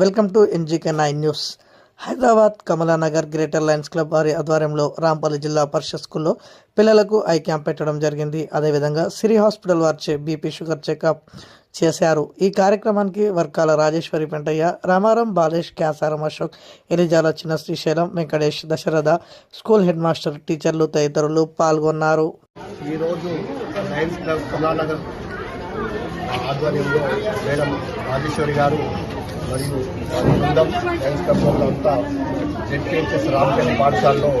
Welcome to NGK nine news. Hyderabad Kamalanagar greater lions club వారి ఆధ్వర్యంలో రాంపల్లి జిల్లా పరిషత్ స్కూల్లో పిల్లలకు ఐ క్యాంప్ పెట్టడం జరిగింది. అదేవిధంగా సిరి హాస్పిటల్ వారిచే బీపీ షుగర్ చెకప్ చేశారు. ఈ కార్యక్రమానికి Varkala Rajeshwari Pentaiah Ramaram Balesh Kyasaram Ashok Elijala Chinna Srisailam Venkatesh Dasharatha school head master టీచర్లు తదితరులు పాల్గొన్నారు. ఈరోజు లయన్స్ క్లబ్ కమలానగర్ ఆధ్వర్యంలో మేడం రాజేశ్వరి గారు మరియు బృందం లయన్స్ క్లబ్ అంతా జెడ్పిహెచ్ఎస్ రామచంద్ర పాఠశాలలో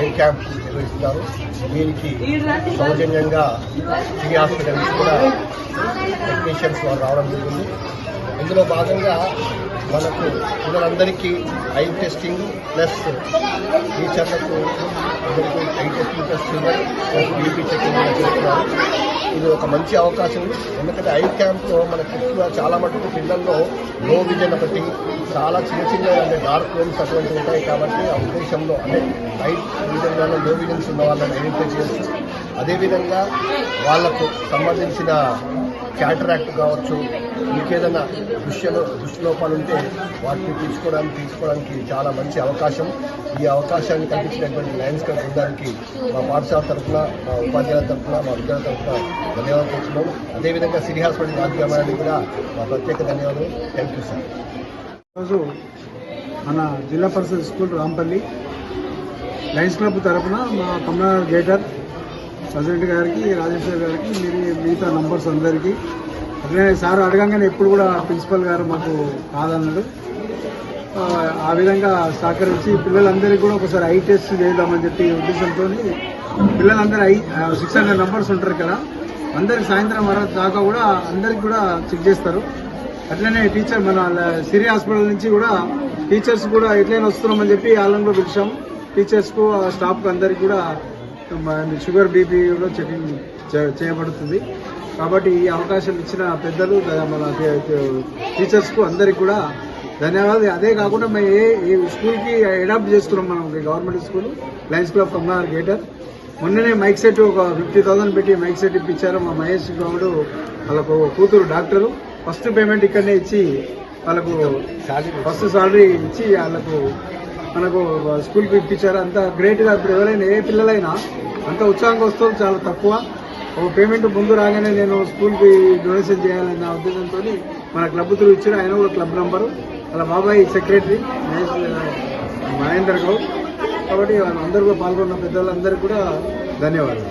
ఐ క్యాంప్ నిర్వహిస్తారు. దీనికి సౌజన్యంగా ఫ్రీ హాస్పిటల్ కూడా టెక్నీషియన్స్ వారు రావడం జరిగింది. ఇందులో భాగంగా మనకు పిల్లలందరికీ ఐ టెస్టింగ్ ప్లస్ టీచర్లకు అందరికీ eye testing plus plus BP checking చేస్తున్నారు ఇది ఒక మంచి అవకాశం. ఎందుకంటే ఐ క్యాంప్లో మనకి ఎక్కువ చాలా మటుకు పిల్లల్లో లో విజన్ ఒకటి చాలా చిన్న చిన్న అంటే డార్క్ వెన్స్ అటువంటివి ఉంటాయి కాబట్టి ఆ ఉద్దేశంలో అంటే లైట్ విజన్లో విజన్స్ ఉన్న వాళ్ళని ఐడెంటిఫై చేయొచ్చు అదేవిధంగా వాళ్ళకు సంబంధించిన క్యాటరాక్ట్ కావచ్చు ఇంకేదైనా దృశ్యలో దృష్టిలోపాలు ఉంటే వాటిని తీసుకోవడానికి తీసుకోవడానికి చాలా మంచి అవకాశం. ఈ అవకాశాన్ని కల్పించినటువంటి లయన్స్ క్లబ్ బృందానికి మా పాఠశాల తరఫున మా ఉపాధ్యాయుల తరఫున మా విద్యార్థుల తరఫున ధన్యవాదాలు చెప్తున్నాం అదేవిధంగా సిరి హాస్పిటల్ రాజకీయమానికి కూడా మా ప్రత్యేక ధన్యవాదాలు. థ్యాంక్ యూ సార్ ఈరోజు మన Zilla Parishad school Rampalli lions club తరఫున మా కమలా గేటర్ ప్రెసిడెంట్ గారికి రాజేశ్వర్ గారికి మీరు మిగతా నంబర్స్ అందరికీ. అట్లనే సార్ అడగంగానే ఎప్పుడు కూడా ప్రిన్సిపల్ గారు మాకు కాదన్నాడు. ఆ, ఆ విధంగా సహకరించి పిల్లలందరికీ కూడా ఒకసారి ఐ టెస్ట్ చేద్దామని చెప్పి ఉద్దేశంతో పిల్లలందరూ ఐ సిక్స్ హండ్రెడ్ నంబర్స్ ఉంటారు కదా అందరికి సాయంత్రం వరకు దాకా కూడా అందరికి కూడా చెక్ చేస్తారు. అట్లనే టీచర్ మన సిరి హాస్పిటల్ నుంచి కూడా టీచర్స్ కూడా ఎట్లయినా వస్తున్నామని చెప్పి వాళ్ళని కూడా పిలిచాం. టీచర్స్కు స్టాఫ్కు అందరికీ అందరికి కూడా షుగర్ బీపీ కూడా చెకింగ్ చే- చేయబడుతుంది. కాబట్టి ఈ అవకాశం ఇచ్చిన పెద్దలు మన టీ- టీ- టీచర్స్కు అందరికి కూడా ధన్యవాదాలు. అదే కాకుండా మేము ఏ ఏ స్కూల్కి అడాప్ట్ చేసుకున్నాం మనం గవర్నమెంట్ స్కూల్ లయన్స్ క్లబ్ కమలార్ గేటర్ మొన్ననే మైక్ సెట్ ఒక ఫిఫ్టీ థౌసండ్ పెట్టి మైక్ సెట్ ఇప్పించారు మా మహేష్ గౌడ్ వాళ్ళకు కూతురు డాక్టరు. ఫస్ట్ పేమెంట్ ఇక్కడనే ఇచ్చి వాళ్ళకు ఫస్ట్ సాలరీ ఇచ్చి వాళ్ళకు మనకు స్కూల్కి ఇప్పించారు అంత గ్రేట్గా ఇప్పుడు ఎవరైనా ఏ పిల్లలైనా అంత ఉత్సాహంగా వస్తుంది చాలా తక్కువ. ఓ పేమెంట్ ముందు రాగానే నేను స్కూల్కి డొనేషన్ చేయాలన్న ఉద్దేశంతో మన క్లబ్ త్రూ ఇచ్చిన ఆయన కూడా క్లబ్ నంబరు అలా బాబాయ్ సెక్రటరీ మహేందర్ గౌడ్. కాబట్టి అందరూ కూడా పాల్గొన్న పెద్దలందరికీ కూడా ధన్యవాదాలు.